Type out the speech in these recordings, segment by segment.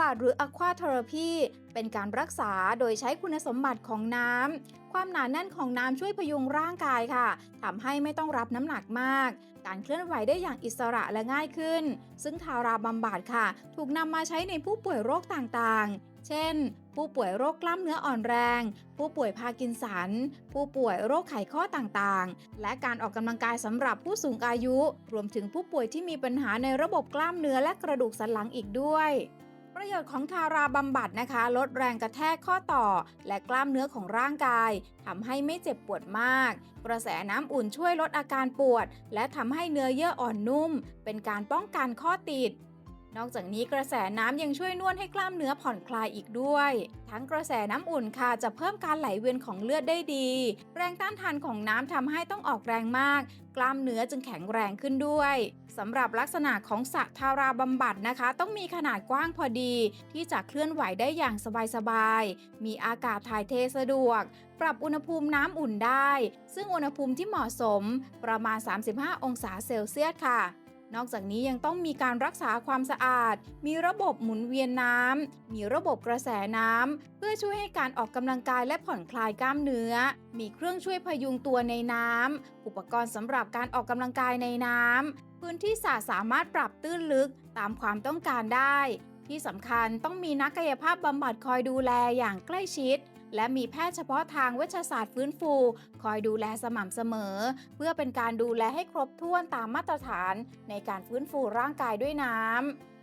บัดหรือ Aqua Therapy เป็นการรักษาโดยใช้คุณสมบัติของน้ำ ความหนาแน่นของน้ำช่วยพยุงร่างกายค่ะทำให้ไม่ต้องรับน้ำหนักมาก การเคลื่อนไหวได้อย่างอิสระและง่ายขึ้น ซึ่งทาราบำบัดค่ะ ถูกนำมาใช้ในผู้ป่วยโรคต่างๆเช่น ผู้ป่วยโรคกล้ามเนื้ออ่อนแรง ผู้ป่วยพากินสัน ผู้ป่วยโรคไขข้อต่างๆ และการออกกำลังกายสำหรับผู้สูงอายุ รวมถึงผู้ป่วยที่มีปัญหาในระบบกล้ามเนื้อและกระดูกสันหลังอีกด้วย ประโยชน์ของทาราบำบัดนะคะ ลดแรงกระแทกข้อต่อ และกล้ามเนื้อของร่างกายทำให้ไม่เจ็บปวดมาก กระแสน้ำอุ่นช่วยลดอาการปวด และทำให้เนื้อเยื่ออ่อนนุ่ม เป็นการป้องกันข้อติด นอกจากนี้กระแสน้ำยังช่วยนวดให้กล้ามเนื้อผ่อนคลายอีกด้วย ทั้งกระแสน้ำอุ่นค่ะจะเพิ่มการไหลเวียนของเลือดได้ดี แรงต้านทานของน้ำทำให้ต้องออกแรงมาก กล้ามเนื้อจึงแข็งแรงขึ้นด้วยสำหรับลักษณะของสระทาราบำบัดนะคะ ต้องมีขนาดกว้างพอดี ที่จะเคลื่อนไหวได้อย่างสบายๆ มีอากาศถ่ายเทสะดวก ปรับอุณหภูมิน้ำอุ่นได้ ซึ่งอุณหภูมิที่เหมาะสมประมาณ 35 องศาเซลเซียสค่ะ นอกจากนี้ยังต้องมีการรักษาความสะอาด มีระบบหมุนเวียนน้ำ มีระบบกระแสน้ำ เพื่อช่วยให้การออกกำลังกายและผ่อนคลายกล้ามเนื้อ มีเครื่องช่วยพยุงตัวในน้ำ อุปกรณ์สำหรับการออกกำลังกายในน้ำ พื้นที่สระสามารถปรับตื้นลึกตามความต้องการได้ ที่สำคัญต้องมีนักกายภาพบำบัดคอยดูแลอย่างใกล้ชิด และมีแพทย์เฉพาะทางเวชศาสตร์ฟื้นฟู คอยดูแลสม่ำเสมอ เพื่อเป็นการดูแลให้ครบถ้วนตามมาตรฐานในการฟื้นฟูร่างกายด้วยน้ำ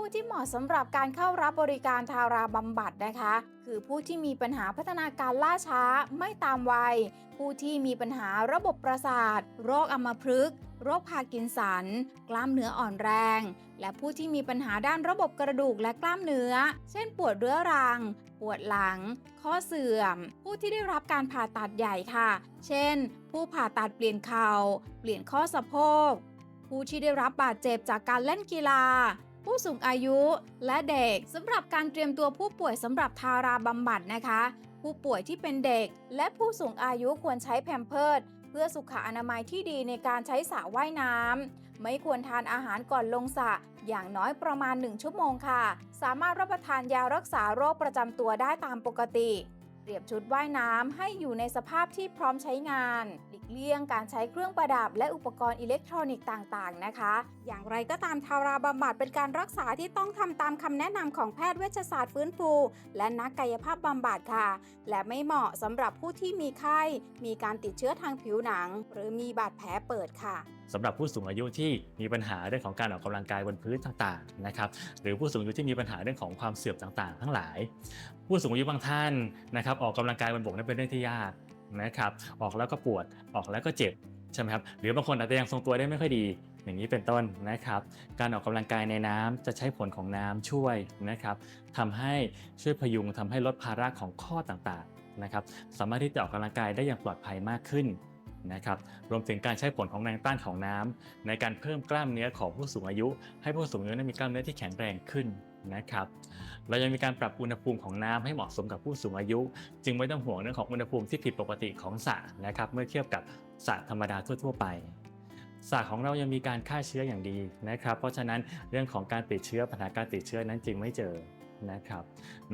ผู้ที่เหมาะสำหรับการเข้ารับบริการทาราบำบัดนะคะ คือผู้ที่มีปัญหาพัฒนาการล่าช้าไม่ตามวัย ผู้ที่มีปัญหาระบบประสาท โรคอัมพฤกษ์โรคพาร์กินสัน กล้ามเนื้ออ่อนแรง และผู้ที่มีปัญหาด้านระบบกระดูกและกล้ามเนื้อ เช่นปวดเรื้อรัง ปวดหลัง ข้อเสื่อม ผู้ที่ได้รับการผ่าตัดใหญ่ค่ะ เช่น ผู้ผ่าตัดเปลี่ยนเข่า เปลี่ยนข้อสะโพก ผู้ที่ได้รับบาดเจ็บจากการเล่นกีฬา ผู้สูงอายุและเด็กสำหรับการเตรียมตัวผู้ป่วยสำหรับทาราบำบัดนะคะ ผู้ป่วยที่เป็นเด็ก และผู้สูงอายุควรใช้แพมเพิร์ดเพื่อสุขอนามัยที่ดีในการใช้สระว่ายน้ำ ไม่ควรทานอาหารก่อนลงสระอย่างน้อยประมาณ 1 ชั่วโมงค่ะ สามารถรับประทานยารักษาโรคประจำตัวได้ตามปกติ เตรียมชุดว่ายน้ำให้อยู่ในสภาพที่พร้อมใช้งาน หลีกเลี่ยงการใช้เครื่องประดับและอุปกรณ์อิเล็กทรอนิกส์ต่างๆ นะคะ อย่างไรก็ตามทาราบำบัดเป็นการรักษาที่ต้องทำตามคำแนะนำของแพทย์เวชศาสตร์ฟื้นฟู และนักกายภาพบำบัดค่ะ และไม่เหมาะสำหรับผู้ที่มีไข้ มีการติดเชื้อทางผิวหนัง หรือมีบาดแผลเปิดค่ะ สำหรับผู้สูงอายุที่มีปัญหาเรื่องของการออกกำลังกายบนพื้นต่างๆนะครับหรือผู้สูงอายุที่มีปัญหาเรื่องของความเสื่อมต่างๆ ทั้งหลาย ผู้สูงอายุบางท่านนะครับออกกำลังกายบนบกนั้นเป็นเรื่องที่ยากนะครับออกแล้วก็ปวดออกแล้วก็เจ็บใช่ไหมครับหรือบางคนอาจจะยังทรงตัวได้ไม่ค่อยดี อย่างนี้เป็นต้นนะครับ การออกกำลังกายในน้ำจะใช้ผลของน้ำช่วยนะครับทำให้ช่วยพยุงทำให้ลดภาระของข้อต่างๆนะครับสามารถที่จะออกกำลังกายได้อย่างปลอดภัยมากขึ้น นะครับรวมถึงการใช้ผลของแรงต้านของน้ำในการเพิ่มกล้ามเนื้อของผู้สูงอายุ ให้ผู้สูงอายุนั้นมีกล้ามเนื้อที่แข็งแรงขึ้นนะครับ เรายังมีการปรับอุณหภูมิของน้ำให้เหมาะสมกับผู้สูงอายุ จึงไม่ต้องห่วงเรื่องของอุณหภูมิที่ผิดปกติของสระนะครับ เมื่อเทียบกับสระธรรมดาทั่ว ๆ ไป สระของเรายังมีการฆ่าเชื้ออย่างดีนะครับ เพราะฉะนั้นเรื่องของการติดเชื้อปัญหาการติดเชื้อนั้นจึงไม่เจอนะครับ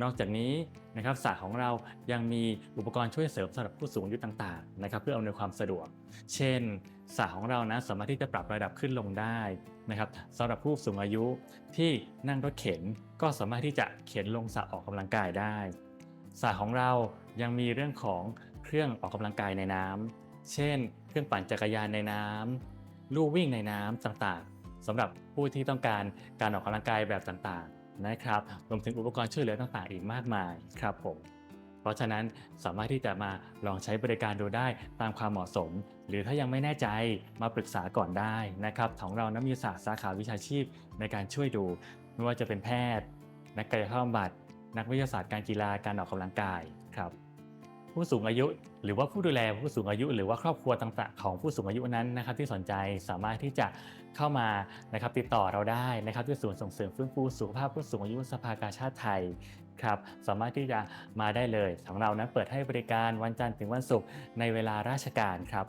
นอกจากนี้นะครับสระของเรายังมีอุปกรณ์ช่วยเสริมสำหรับผู้สูงอายุต่างๆนะครับ เพื่ออำนวยความสะดวก เช่นสระของเรานะสามารถที่จะปรับระดับขึ้นลงได้นะครับสำหรับผู้สูงอายุที่นั่งรถเข็นก็สามารถที่จะเข็นลงสระออกกำลังกายได้สระของเรายังมีเรื่องของเครื่องออกกำลังกายในน้ำเช่น เครื่องปั่นจักรยานในน้ำ ลู่วิ่งในน้ำต่างๆสำหรับผู้ที่ต้องการการออกกำลังกายแบบต่างๆนะครับรวมถึงอุปกรณ์ช่วยเหลือต่างๆ อีกมากมายครับผมเพราะฉะนั้นสามารถที่จะมาลองใช้บริการดูได้ตามความเหมาะสม หรือถ้ายังไม่แน่ใจมาปรึกษาก่อนได้นะครับของเรานั้นมีศาสตร์สาขาวิชาชีพในการช่วยดู ไม่ว่าจะเป็นแพทย์ นักกายภาพบำบัดนักวิทยาศาสตร์การกีฬาการออกกำลังกายครับ ผู้สูงอายุ หรือว่าผู้ดูแลผู้สูงอายุ หรือว่าครอบครัวต่างๆของผู้สูงอายุนั้นนะครับที่สนใจสามารถที่จะเข้ามานะครับติดต่อเราได้นะครับที่ศูนย์ส่งเสริมฟื้นฟูสุขภาพผู้สูงอายุสภากาชาติไทยครับสามารถที่จะมาได้เลยของเรานั้นเปิดให้บริการวันจันทร์ถึงวันศุกร์ในเวลาราชการครับ